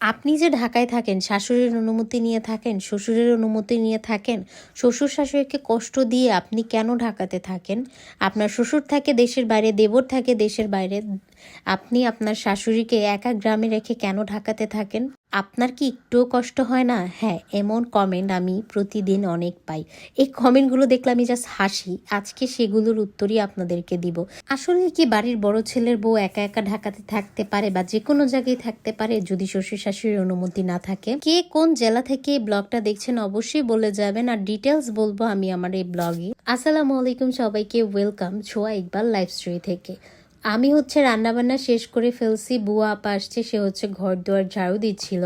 আপনি যে ঢাকায় থাকেন, শাশুড়ির অনুমতি নিয়ে থাকেন, শ্বশুরের অনুমতি নিয়ে থাকেন, শ্বশুর শাশুড়িকে কষ্ট দিয়ে আপনি কেন ঢাকাতে থাকেন? আপনার শ্বশুর থাকে দেশের বাইরে, দেবর থাকে দেশের বাইরে আপনি আপনার শাশুড়িকে একা গ্রামে রেখে কেন ঢাকাতে থাকেন? আপনার কি একটুও কষ্ট হয় না? হ্যাঁ এমন কমেন্ট আমি প্রতিদিন অনেক পাই। এই কমেন্টগুলো দেখলে আমি জাস্ট হাসি। আজকে সেগুলোর উত্তরই আপনাদেরকে দিব। আসলে কি বাড়ির বড় ছেলের বউ একা একা ঢাকাতে থাকতে পারে বা যে কোনো জায়গায় থাকতে পারে যদি শ্বশুর শাশুড়ির অনুমতি না থাকে? কে কোন জেলা থেকে এই ব্লগটা দেখছেন অবশ্যই বলে যাবেন আর ডিটেলস বলব আমি আমার এই ব্লগে। আসসালামু আলাইকুম সবাইকে ওয়েলকাম ছোয়া ইকবাল লাইফ স্টোরি থেকে। আমি হচ্ছে রান্নাবান্না শেষ করে ফেলছি, বুয়া আপা আসছে, সে হচ্ছে ঘর দুয়ার ঝাড়ু দিচ্ছিল।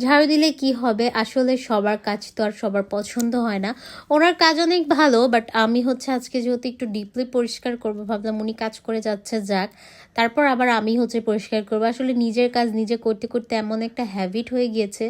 ঝাড়ু দিলে কি হবে? আসলে সবার কাজ তো আর সবার পছন্দ হয় না। ওনার কাজ অনেক ভালো বাট আমি হচ্ছে আজকে যেহেতু একটু ডিপলি পরিষ্কার করব, ভাবলাম উনি কাজ করে যাচ্ছে যাক। তারপর আবার আমি হচ্ছে পরিষ্কার করব। আসলে নিজের কাজ নিজে করতে করতে এমন একটা হ্যাবিট হয়ে গিয়েছে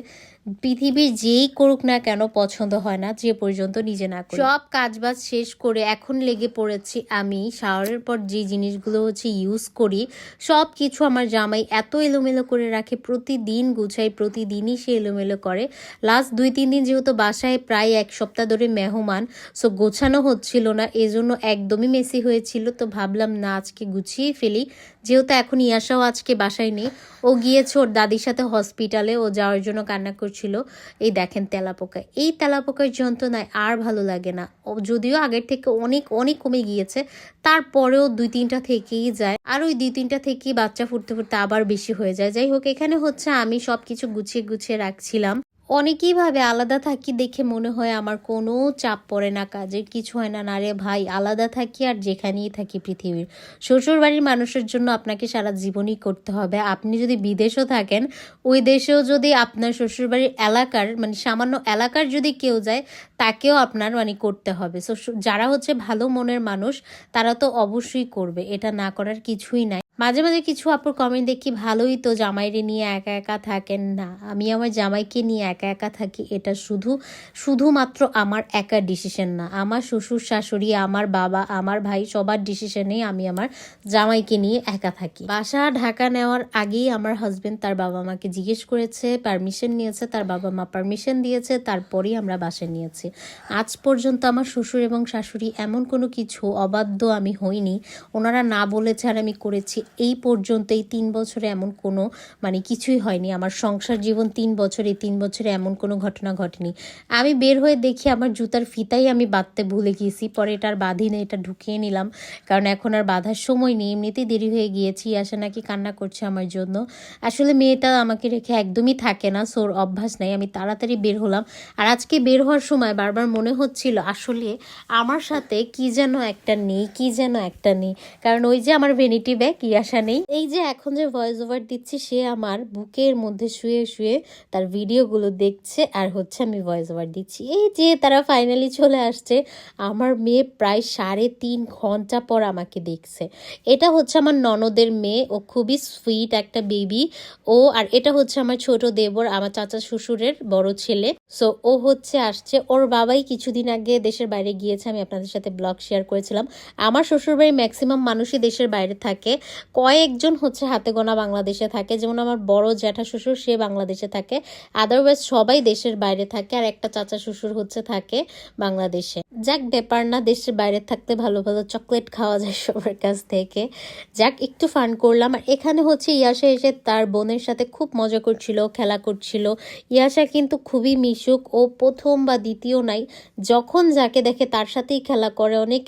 পৃথিবীর যেই করুক না কেন পছন্দ হয় না, যে পর্যন্ত নিজে না করি সব কাজবাজ শেষ করে এখন লেগে পড়েছি আমি, শাওয়ারের পর যে জিনিসগুলো হচ্ছে ইউজ করি সব কিছু আমার জামাই এত এলোমেলো করে রাখে, প্রতিদিন গুছাই, প্রতিদিনই সে এলোমেলো করে। লাস্ট দুই, তিন দিন যেহেতু বাসায় প্রায় এক সপ্তাহ ধরে মেহমান সো গোছানো হচ্ছিল না, এজন্য একদমই মেসি হয়েছিল, তো ভাবলাম না আজকে গুছিয়ে ফেলি। যেহেতু এখন ইয়াসাও আজকে বাসায় নেই, ও গিয়েছে ওর দাদির সাথে হসপিটালে ও যাওয়ার জন্য কান্না করছিল এই দেখেন তেলাপোকা। এই তেলাপোকার যন্ত্রণায় আর ভালো লাগে না। যদিও আগের থেকে অনেক অনেক কমে গিয়েছে, তারপরেও দুই তিনটা থেকেই যায়। আর ওই দুই তিনটা থেকেই বাচ্চা ফুটতে ফুটতে আবার বেশি হয়ে যায়। যাই হোক, এখানে হচ্ছে আমি সব কিছু গুছিয়ে গুছিয়ে রাখছিলাম। অনেকেই ভাবে আলাদা থাকি দেখে মনে হয় আমার কোনো চাপ পড়ে না, কাজের কিছু হয় না। না রে ভাই, আলাদা থাকি আর যেখানেই থাকি পৃথিবীর। শ্বশুর বাড়ির মানুষের জন্য আপনাকে সারা জীবনই করতে হবে। আপনি যদি বিদেশও থাকেন, ওই দেশেও যদি আপনার শ্বশুরবাড়ির এলাকার মানে সামান্য এলাকার যদি কেউ যায়, তাকেও আপনার মানে করতে হবে। সো যারা হচ্ছে ভালো মনের মানুষ, তারা তো অবশ্যই করবে। এটা না করার কিছুই নাই। মাঝে মাঝে কিছু আপুর কমেন্ট দেখি, ভালোই তো জামাইরে নিয়ে একা একা থাকেন না। আমি আমার জামাইকে নিয়ে একা একা থাকি, এটা শুধু, শুধুমাত্র আমার একা ডিসিশন না। আমার শ্বশুর শাশুড়ি, আমার বাবা, আমার ভাই, সবার ডিসিশনেই আমি আমার জামাইকে নিয়ে একা থাকি। বাসা ঢাকা নেওয়ার আগেই আমার হাজবেন্ড তার বাবা মাকে জিজ্ঞেস করেছে পারমিশন নিয়েছে? তার বাবা মা পারমিশন দিয়েছে, তারপরেই আমরা বাসায় নিয়েছি। আজ পর্যন্ত আমার শ্বশুর এবং শাশুড়ি এমন কোনো কিছু অবাধ্য আমি হইনি। ওনারা না বলেছে আর আমি করেছি এই পর্যন্ত এই তিন বছরে এমন কোনো মানে কিছুই হয়নি। আমার সংসার জীবন তিন বছর এই তিন বছরে এমন কোনো ঘটনা ঘটেনি। আমি বের হয়ে দেখি আমার জুতার ফিতাই আমি বাঁধতে ভুলে গিয়েছি। পরে এটার বাঁধি না, এটা ঢুকিয়ে নিলাম। কারণ এখন আর বাঁধার সময় নেই। এমনিতেই দেরি হয়ে গিয়েছি। আসে নাকি কান্না করছে আমার জন্য। আসলে মেয়েটা আমাকে রেখে একদমই থাকে না সোর অভ্যাস নাই। আমি তাড়াতাড়ি বের হলাম। আর আজকে বের হওয়ার সময় বারবার মনে হচ্ছিল আসলে আমার সাথে কি যেন একটা নেই, কি যেন একটা নেই। কারণ ওই যে আমার ভেনিটি ব্যাগ ইয়াসা নেই। এই যে এখন যে ভয়েস ওভার দিচ্ছি সে আমার বুকের মধ্যে শুয়ে শুয়ে তার ভিডিওগুলো দেখছে আর হচ্ছে আমি ভয়েস ওভার দিচ্ছি। এই যে তারা ফাইনালি চলে আসছে, আমার মেয়ে প্রায় সাড়ে তিন ঘণ্টা পর আমাকে দেখছে। এটা হচ্ছে আমার ননদের মেয়ে, ও খুবই সুইট একটা বেবি ও আর এটা হচ্ছে আমার ছোট দেবর, আমার চাচা শ্বশুরের বড় ছেলে। সো ও হচ্ছে আসছে, ওর বাবাই কিছুদিন আগে দেশের বাইরে গিয়েছে, আমি আপনাদের সাথে ব্লগ শেয়ার করেছিলাম। আমার শ্বশুরবাড়ির ম্যাক্সিমাম মানুষই দেশের বাইরে থাকে। কয়েকজন হচ্ছে হাতে গোনা বাংলাদেশে থাকে। যেমন আমার বড় জ্যাঠা শ্বশুর, সে বাংলাদেশে থাকে। আদারওয়াইজ সবাই দেশের বাইরে থাকে আর একটা চাচা শ্বশুর হচ্ছে থাকে বাংলাদেশে। যাক ব্যাপার না, দেশের বাইরে থাকতে ভালো ভালো চকলেট খাওয়া যায় সবার কাছ থেকে। যাক, একটু ফান করলাম। আর এখানে হচ্ছে ইয়াসা এসে তার বোনের সাথে খুব মজা করছিল, খেলা করছিল। ইয়াসা কিন্তু খুবই মিশুক, ও প্রথম বা দ্বিতীয় নাই। যখন যাকে দেখে তার সাথেই খেলা করে, অনেক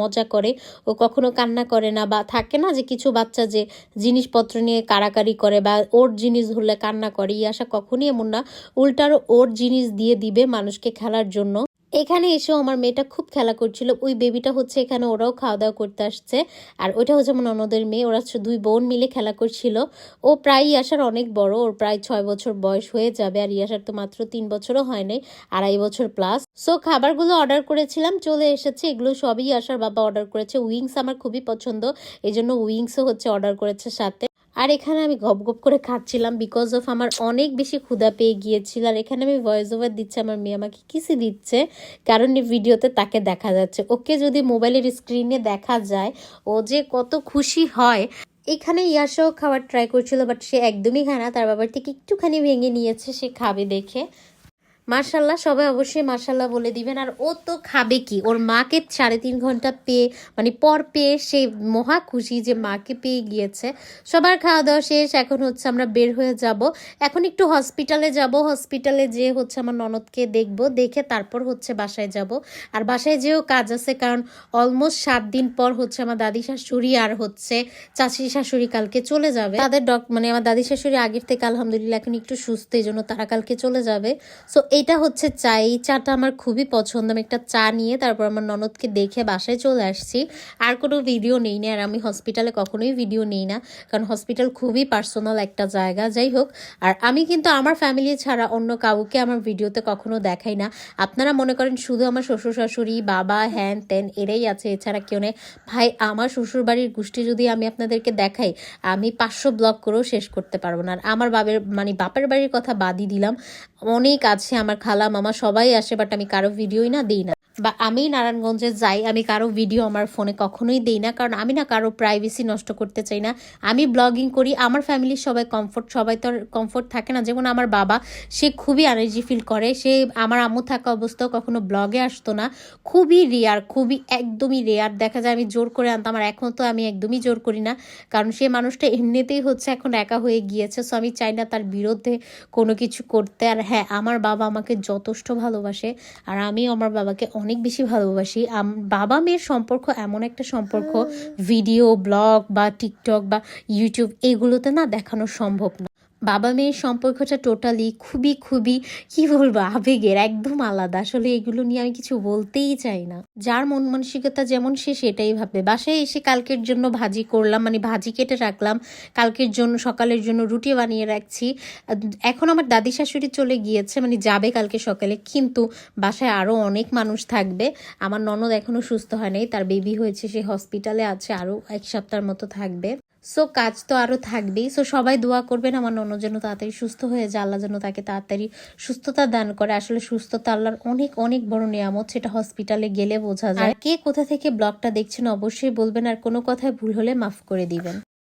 মজা করে। ও কখনো কান্না করে না বা থাকে না যে কিছু বাচ্চা যে জিনিসপত্র নিয়ে কাড়াকাড়ি করে বা ওর জিনিস ধরলে কান্না করে ইয়াসা কখনই এমন না। উল্টার ওর জিনিস দিয়ে দিবে মানুষকে খেলার জন্য। এখানে এসেও আমার মেয়েটা খুব খেলা করছিল। ওই বেবিটা হচ্ছে এখানে ওরাও খাওয়া দাওয়া করতে আসছে। আর ওইটা হচ্ছে আমার ননদের মেয়ে। ওরা দুই বোন মিলে খেলা করছিল। ও প্রায় ইয়াসার অনেক বড়। ওর প্রায় ছয় বছর বয়স হয়ে যাবে। আর ইয়াসার তো মাত্র তিন বছরও হয় নাই। আড়াই বছর প্লাস সো খাবারগুলো অর্ডার করেছিলাম। চলে এসেছে। এগুলো সবই আসার বাবা অর্ডার করেছে। উইংস আমার খুবই পছন্দ। এই জন্য উইংসও হচ্ছে অর্ডার করেছে সাথে। আর এখানে আমি গপ গপ করে খাচ্ছিলাম বিকজ অফ আমার অনেক বেশি ক্ষুদা পেয়ে গিয়েছিল। আর এখানে আমি ভয়েস ওভার দিচ্ছি, আমার মেয়ে আমাকে কিসি দিচ্ছে? কারণ এই ভিডিওতে তাকে দেখা যাচ্ছে। ওকে যদি মোবাইলের স্ক্রিনে দেখা যায়, ও যে কত খুশি হয়। এখানে ইয়াসও খাবার ট্রাই করছিল বাট সে একদমই খায় না। তার বাবার থেকে একটুখানি ভেঙে নিয়েছে, সে খাবে দেখে। মার্শাল্লাহ সবাই অবশ্যই মার্শাল্লাহ বলে দিবেন। আর ও তো খাবে কি? ওর মাকে সাড়ে তিন ঘণ্টা পেয়ে মানে পর পেয়ে সে মহা খুশি যে মাকে পেয়ে গিয়েছে। সবার খাওয়া দাওয়া শেষ, এখন হচ্ছে আমরা বের হয়ে যাব। এখন একটু হসপিটালে যাব হসপিটালে যে হচ্ছে আমার ননদকে দেখব, দেখে তারপর হচ্ছে বাসায় যাব। আর বাসায় যেও কাজ আছে, কারণ অলমোস্ট সাত দিন পর হচ্ছে আমার দাদি শাশুড়ি আর হচ্ছে চাচি শাশুড়ি কালকে চলে যাবে। তাদের ডক মানে আমার দাদি শাশুড়ি আগের থেকে আলহামদুলিল্লাহ এখন একটু সুস্থ, এই জন্য তারা কালকে চলে যাবে। সো এটা হচ্ছে চা এই চাটা আমার খুবই পছন্দ। আমি একটা চা নিয়ে তারপর আমার ননদকে দেখে বাসায় চলে আসছি। আর কোনো ভিডিও নেই না। আর আমি হসপিটালে কখনোই ভিডিও নেই না। কারণ হসপিটাল খুবই পার্সোনাল একটা জায়গা। যাই হোক, আর আমি কিন্তু আমার ফ্যামিলি ছাড়া অন্য কাউকে আমার ভিডিওতে কখনো দেখাই না। আপনারা মনে করেন শুধু আমার শ্বশুর শাশুড়ি বাবা, হ্যান ত্যান এরাই আছে। এছাড়া কেউ নেই। ভাই, আমার শ্বশুর বাড়ির গোষ্ঠী যদি আমি আপনাদেরকে দেখাই, আমি পাঁচশো ব্লগ করেও শেষ করতে পারব না। আর আমার বাবের মানে বাপের বাড়ির কথা বাদই দিলাম। অনেক আছে আমার খালা মামা সবাই আসে বাট আমি কারও ভিডিওই না দিই না। বা আমি নারায়ণগঞ্জে যাই, আমি কারও ভিডিও আমার ফোনে কখনোই দিই না, কারণ আমি না কারও প্রাইভেসি নষ্ট করতে চাই না। আমি ব্লগিং করি, আমার ফ্যামিলির সবাই কমফোর্ট সবাই তো কমফোর্ট থাকে না। যেমন আমার বাবা, সে খুবই এনার্জি ফিল করে, সে আমার আম্মু থাকা অবস্থাও কখনো ব্লগে আসতো না। খুবই রেয়ার খুবই একদমই রেয়ার দেখা যায় আমি জোর করে আনতাম, আর এখন তো আমি একদমই জোর করি না, কারণ সে মানুষটা এমনিতেই হচ্ছে এখন একা হয়ে গিয়েছে সো আমি চাই না তার বিরুদ্ধে কোনো কিছু করতে। আর হ্যাঁ আমার বাবা আমাকে যথেষ্ট ভালোবাসে, আর আমিও আমার বাবাকে অনেক বেশি ভালোবাসি। আম- বাবা মেয়ের সম্পর্ক এমন একটা সম্পর্ক ভিডিও ব্লগ বা টিকটক বা ইউটিউব এগুলোতে না দেখানো সম্ভব না। বাবা মেয়ের সম্পর্কটা টোটালি খুবই খুবই, কি বলব, আবেগের, একদম আলাদা। আসলে এগুলো নিয়ে আমি কিছু বলতেই চাই না। যার মন মানসিকতা যেমন সে সেটাই ভাবে বাসায় এসে কালকের জন্য ভাজি করলাম মানে ভাজি কেটে রাখলাম। কালকের জন্য, সকালের জন্য রুটি বানিয়ে রাখছি। এখন আমার দাদি শাশুড়ি চলে গিয়েছে মানে যাবে কালকে সকালে। কিন্তু বাসায় আরও অনেক মানুষ থাকবে। আমার ননদ এখনও সুস্থ হয় নাই, তার বেবি হয়েছে, সে হসপিটালে আছে আরও এক সপ্তাহের মতো থাকবে। সো কাজ তো আরও থাকবেই। সো সবাই দোয়া করবেন আমার নন যেন তাড়াতাড়ি সুস্থ হয়ে যায়, আল্লাহ যেন তাকে তাড়াতাড়ি সুস্থতা দান করে। আসলে সুস্থতা আল্লাহর অনেক অনেক বড় নিয়ামত, সেটা হসপিটালে গেলে বোঝা যায়। কে কোথা থেকে ব্লগটা দেখছেন অবশ্যই বলবেন, আর কোনো কথায় ভুল হলে মাফ করে দিবেন।